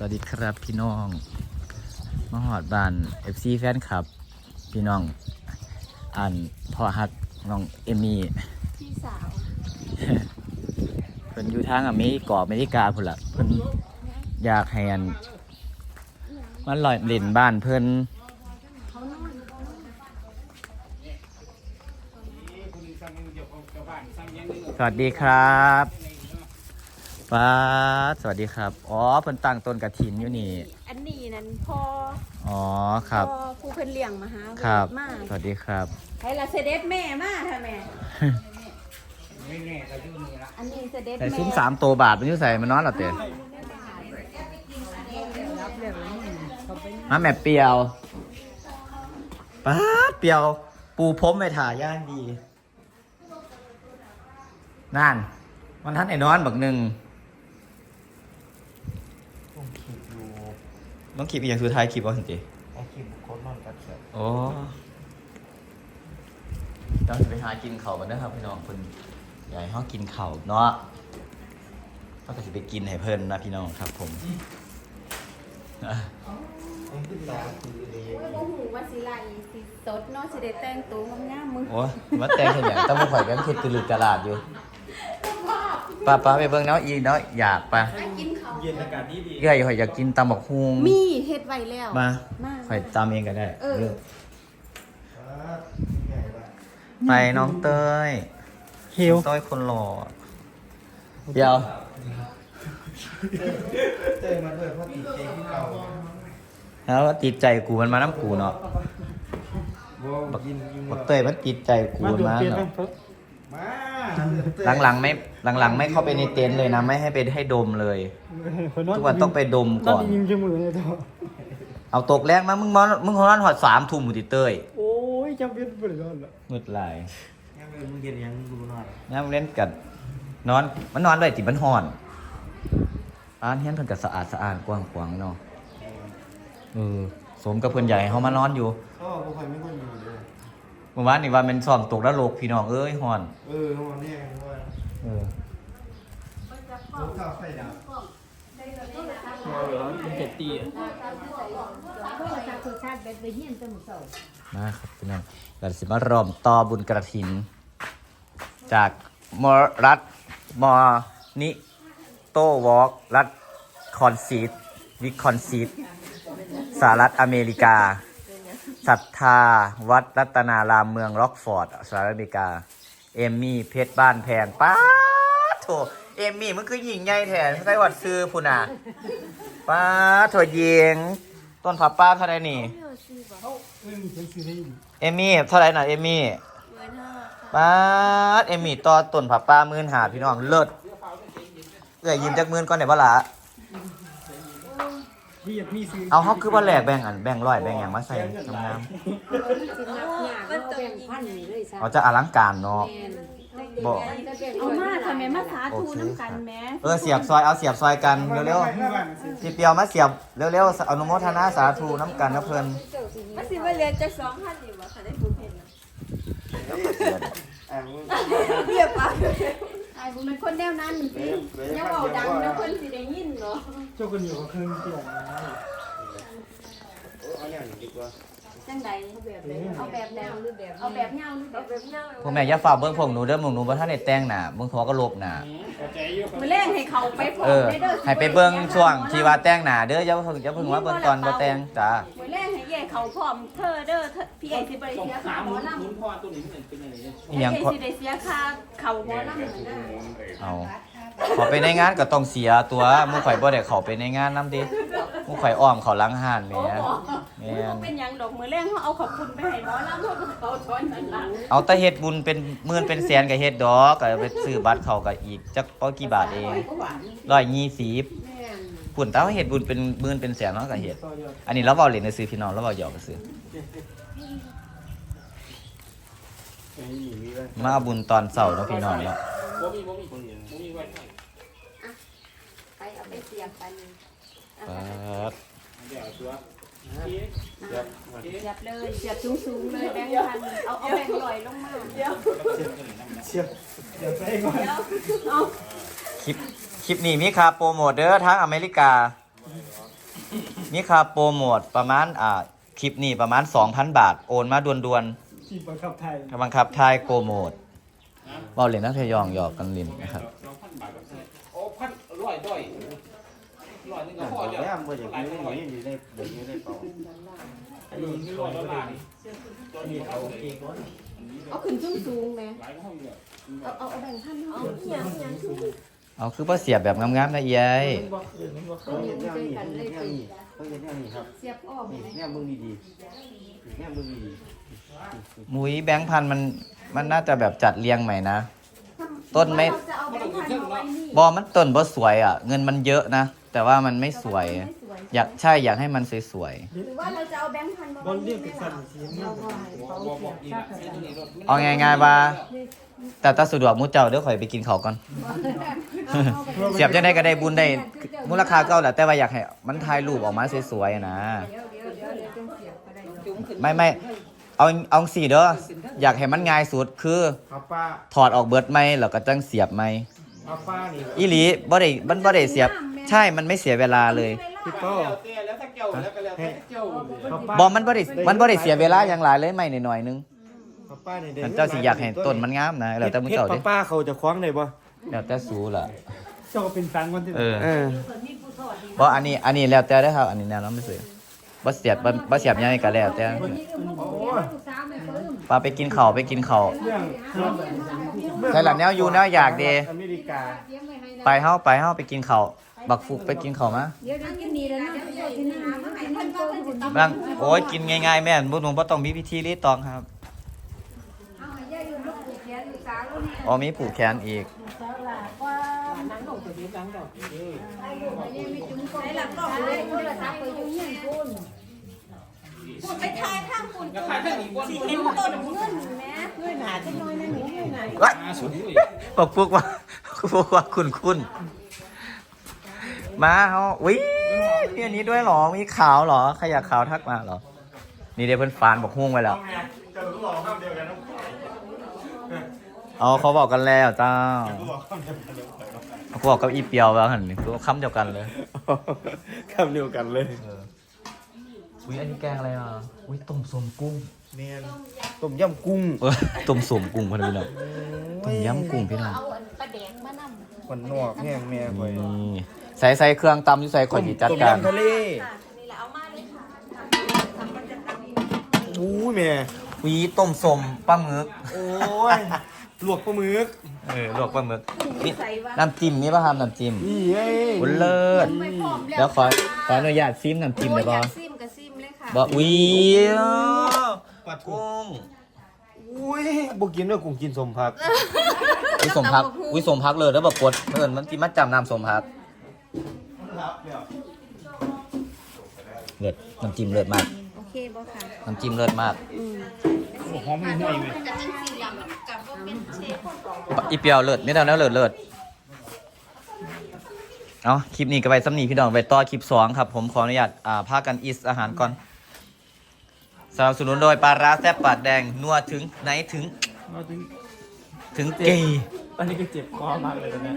สวัสดีครับพี่น้องมาหอดบ้าน FC แฟนคลับ พี่น้องอ่านพ่อฮักน้องเอมี่พี่สาวเพิ่นอยู่ทางอเมริกาอเมริกาพุ่นละเพิ่นอยากให้อันมันลอยเล่นบ้านเพิ่นเขานอนสวัสดีครับ ป้าดสวัสดีครับ อ๋อเพิ่นตั้งต้นกระถินอยู่นี่ อันนี้นั่นพ่ออ๋อครับ พ่อผู้เพิ่นเลี้ยงมาหาครับ มากสวัสดีครับใครละเสด็จแม่มาท่าแม่ไม่แน่ก็อยู่นี่ละอันนี้เสด็จใส่แม่ซุ้มสามตัวบาทมันอยู่ใส่มันนอนเหรอเต้มาแม่เปียวป้าดเปียว ปูพรมไปถ่ายย่างดี นั่น มันท่านไอ้นอนบักหนึ่งต้องขีดอยู่ ต้องขีบอีกอย่างสุดท้ายขีบว่าสิเจไอ้ขีดโคตรนอนกัดเขียดโอ้เราจะไปหากินเข่าวกันนะครับพี่น้องคนใหญ่ห้องกินเข่าวเนาะก็จะไปกินให้เพิ่นนะพี่น้องครับผมอะไอ้ขึ้นตาคือเลยโอ้ยบ่หูว่าสิไลสิสดเนาะสิได้แต่งตัวงามๆมึงโอ้ยมาแต่งเห็นอย่างต้องมาข่อยแบงค์เข็ดกระลือกระลาดอยู่ป้าป้าไปเบิ่งเนาะอีเนาะอยากปะไปกิน เขาวเย็นอากาศดีดีเอ้ยข่อยอยากกินตำบักฮุงมีเฮ็ดไว้แล้วมามาข่อยตำเองก็ได้เออเออครับใหญ่ละไปน้องเต้ยหิวน้องเต้ยคนหล่อเดี๋ยวเจอมาด้วยเพราะติดเจที่เก่าแล้วติดใจกูมันมาน้ำกูเนาะบักยินยิงบักเตยมันติดใจกูมันมาเนาะมา หลังๆไม่หลังๆ ไม่เข้าไปในเต็นท์เลยนะ ไม่ให้ไปให้ดมเลย ทุกวันต้องไปดมก่อนยิงจมูกเลยเถอะเอาตกแรกมามึงมอนมึงของร้านหอดสามทุ่มหมูติเตยโอ้ยจำเป็นไปเลยละมืดหลายยังเลยมึงเย็นยังดูหน่อยย่ามเล่นกันนอนมันนอนได้ติมันห่อนร้านเฮียนเพิ่นก็สะอาดสะอาดกว้างขวางเนาะเออสมกับเพิ่นใหญ่เขามานอนอยู่ก็พวกใครไม่ค่อยอยู่เลยเมื่อวานนี่ว่ามันซ้อมตกแล้วโลกพี่น้องเอ้ยห่อน เออวันนี้ว่าเออลูกข้าวไฟดับเจ็ดตีมาครับพี่น้องกันสิมารอมต่อบุญกระถิน จากมอรัฐมอนิโตวอล์กรัฐคอนซีดวิคอนซีดสหรัฐอเมริกา ศรัทธาวัดรัตนารามเมืองร็อกฟอร์ดสหรัฐอเมริกา เอมมี่เพชรบ้านแพงป้าโถเอมมี่มันคือหญิงใหญ่แทนใครวัดซื้อพุน่ะป้าโถยิงต้นผับป้าเท่าไหรนี่เป็นซีรีส์เอมมี่เท่าไหรน่ะเอมมี่ป้าเอมมี่ต่อต้นผับป้ามื่นหาพี่น้องเลิศเอ้ยยืมจากมื่นก่อนไหนบ้าละ ที่อยากมีซื้อเอาเขาคือว่าแหลกแบ่งอันแบ่งร้อยแบ่งอย่างมาใส่งามมันจะยิงๆเขาจะอลังการเนาะ บอก เอามาทำไมมาสาธุน้ำกันแหม่เออเสียบซอยเอาเสียบซอยกันเร็วๆพี่เปียวมาเสียบเร็วๆอนุโมทนาสาธุน้ำกันนะเพิ่นมันสิว่าเรียนจากสองพันอยู่บ่ค่ะได้ผู้เห็นอ่ามึงเรียบปาก ไอ้บุญเป็นคนแนวนั้นสิอย่าเว้าดังนะเพิ่นสิได้ยินเนาะเจ้าคนอยู่กับเครื่องเกี่ยวนะเอาเนี่ยดีกว่าจังใดเอาแบบใดเอาแบบแนวหรือแบบเอาแบบเงาหรือแบบแบบเงาพวกแม่อย่าฝากเบิ่งพวกหนูเด้อหมู่หนูบ่ทันได้แต่งหน้าเบิ่งทอก็ลบหน้ามื้อแรกให้เขาไปพร้อเอมอได้เด้อให้ไปเบิ่งช่วงที่ว่าแต่งหน้าเด้ออย่าเพิ่งอย่าเพิ่งว่าเบิ่งตอนบ่แต่งจ้ามื้อแรกให้แย่เขาพร้อมเธอเด้อเธ อพี่ไอ้สิบ่ได้เสียค่าหมอลำอีหยังไอ้ขอสิได้เสียค่าเข่าหมอลำนั่นน่ะเอาขอไปในงานก็ต้องเสียตัวหมู่ข่อยบ่ได้เขาไปในงานน้ำดิหมู่ข่อยอ้อมเขาหลังห้านแหม่โอ้โหแม่มันนเป็นหยังดอกมือแรกเฮาเอาขอบคุณไปให้หมอลำเฮาก็เขาช้อนนั่นล่ะเอาแต่เฮ็ดบุญเป็นหมื่นเป็นแสนก็เฮ็ดดอกก็ไปซื้อบัตรเขาก็อีกจักบ่กี่บาทเอง120แม่นปุ่นตาเฮ็ดบุญเป็นหมื่นเป็นแสนเนาะก็เฮ็ดอันนี้เราเว้าเล่นซื่อพี่น้องเราเว้าหยอกซื่อไอ้นี่ มีไว้มาเอาบุญตอนเช้าเนาะพี่น้องเนาะไปเอาไปเสียบกันครับเสียบเลยเสียบสูงๆเลยแบงค์พันเอาเอาแบงค์ลอยลงมาเดี๋ยวเชียบเดี๋ยวใส่ก่อนเดี๋ยวเอาคลิปคลิปนี้มีค่าโปรโมทเด้อทางอเมริกา มีค่าโปรโมทประมาณอ่าคลิปนี้ประมาณ 2,000 บาท โอนมาด่วน ที่บังคับไทยๆกำลังขับทายโปรโมทบอลเล่นนักเทยองหยอกกันลินนะครับโอ้พันร้อยด้อยร้อยนึงก็นั่นพอบอกเดียวแล้วมันอยากอยู่ในนี้อยู่ในเดี๋ยวอยู่ในเป่าอันนี้คือร้อยดอลลาร์นี่นี่เอาเองก่อนเอาขึ้นสูงสูงๆไหมหลายห้องเนี่ยเอาเอาเอาแบ่งท่านเอาอย่างอย่างคือ เอาคือพ่อเสียบแบบงามๆนะเย้ยมันบ่เออมันบ่เขาเห็นแนวนี้เขาเห็นแนวนี้เขาเห็นแนวนี้ครับเสียบอ้อมนี่เลยแนวมึงดีๆแนวมึงดีมุ้ยแบงค์พันมันมันน่าจะแบบจัดเรียงใหม่นะ ต้นไม่เราจะเอาแบ่งพันมาไว้นี่บอมันต้นบ่สวยอะ เงินมันเยอะนะ แต่ว่ามันไม่สวย ไม่สวยอยากใช่อยากให้มันสวยหรือว่าเราจะเอาแบงค์พันมาบอไว้ลเรีนี่ยกไหมเป็นสัล่ะนสีเงินบอกบอกดีนะใช้ตัวนี้รถๆเอาง่ายๆว่า แต่ถ้าสะดวกหมูเจ้าเดี๋ยวข่อยไปกินเขาวก่อน เสียบจะได้ก็ได้บุญได้ มูลค่าเก่าแหละแต่ว่าอยากให้มันถ่ายรูปออกมาสวยๆนะเดี๋ยวเดี๋ยวเดี๋ยวเดี๋ยวจงเสียบก็ได้จุ้มขึ้นไม่ไม่เอาเอาสี่เด้ออยากให้มันง่ายสุดคือเอาป้าถอดออกเบิดไหมแล้วก็จังเสียบไหมเอาป้านี่อีหลีบ่ได้มันบ่ได้เสียบ ใช่มันไม่เสียเวลาเลยพี่โต้แล้วแต่แล้วถ้าเกี่ยวแล้วก็แล้วแต่เกี่ยว เอาป้า บอมันบ่ได้มันบ่ได้เสียเวลาอย่างหลายเลยไม่หน่อยๆนึง เอาป้านี่เด้ฉันเจ้าสิอยากให้ต้นมันงามนะแล้วแต่มึงเจ้าเฮ็เด้ดป้าเขาจะคว้างได้บ่แล้วแต่สูล่ะเจ้าก็เป็นตังคนที่เออเออบ่อันนี้อันนี้แล้วแต่ได้อครับ อันนี้แนวน้ำไม่สวยบ่เสียบบ่บ่เสียบยังไงก็แล้วแต่โอ้ยปาไปกินข้าวไปกินข้าวเรื่องเรื่องใช่ล่ะแนวอยู่แนวอยากเด้อเมริกาไปเฮาไปเฮาไปกินข้าวบักฟุกไปกินข้าวมาเดี๋ยวเดี๋ยวกินนี่แล้วนะเดี๋ยวกินนี่นะมันกินท่านก็คุณบางโอ้ยกินง่ายๆแม่นบ่ต้องบ่ต้องมีพิธีรีตองครับ เอาให้ย่าอยู่ลูกผูกแขนอยู่สาวแล้วนี่ อ๋อมีผูกแขนอีกวหลังกไอ้องเลยโทรศัพท์ไปอยู่เงี้ยคุณคุณไปทายข้างคุณก็ขายแค่นี้วันเห็นต้นเงินแม่เงินหาจังน้อยนั่นหนูเงินไหนว้ายสุดยบอกพวกว่าฟุกว่าคุณคุณ มาเฮาอุ้ยมีอันนี้ด้วยเหรอ มีขาวเหรอ ใครอยากขาวทักมาเหรอ นี่เดี๋ยวเพิ่นฟานบอกฮุ้งไว้แล้ว จะรู้บอกคำเดียวกันนะ อ๋อเขาบอกกันแล้วเจ้ารู้บอกคำเดียวกันเขาบอกกับอีเปียวแล้วหันคือคำเดียวกันเลยคำเดียวกันเลยอุ้ยอันนี้แกงอะไรอะอุ้ยต้มสมกุ้งแม่นต้มยำกุ้งเออต้มสมกุ้งพอดีเลยต้มยำกุ้งพี่น้องเอาอันปลาแดงมานำมันนอกแห้งแม่ข่อยนี่ใส่ใส่เครื่องตำอยู่ใส่ข่อยดีจัดต้มการยำทะเลค่ะนี่แหละเอามาเลยค่ะทำมันจะทำอู้แม่วีต้มสมปลาหมึก โอ้ยลวกปลาหมึกเออลวกปลาหมึกนี่ใส่ว่าน้ำจิ้มนี่ป่ะครับน้ำจิ้มนี่ไงอุยเลิศไม่พร้อมเดี๋ยวขอขออนุญาตซิมน้ำจิ้มได้โอ้ยอป่ะยากซิมกับซิมเลยค่ะบ่วีปัดกุ้งอุ้ยบ่กินด้วยกุ้งกินสมผักวิสมพักวิสมพักเลยแล้วบอกกดเอินมันกินมัดจำน้ำสมพักเลิศน้ำจิ้มเลิศมากโอเค บ่ค่ะน้ำจิ้มเลิศมากหอมไม่ห่วยเว้ยกับจังสีเหลี่ยมกับว่าเป็นเชฟอีเปียวเลิศไม่เท่านั้นเลิศเลิศเอาคลิปนี้ก็ไปซ้ำนีพี่น้องไปต่อคลิปสองครับ ผมขออนุญาตอ่าพากันอิสอาหารก่อนสนับสนุนโดยปลาร้าแซ่บปาดแดงนัวถึงไหนถึงมาถึงถึงเกย์อันนี้ก็เจ็บคอมากเลยตอนเนี้ย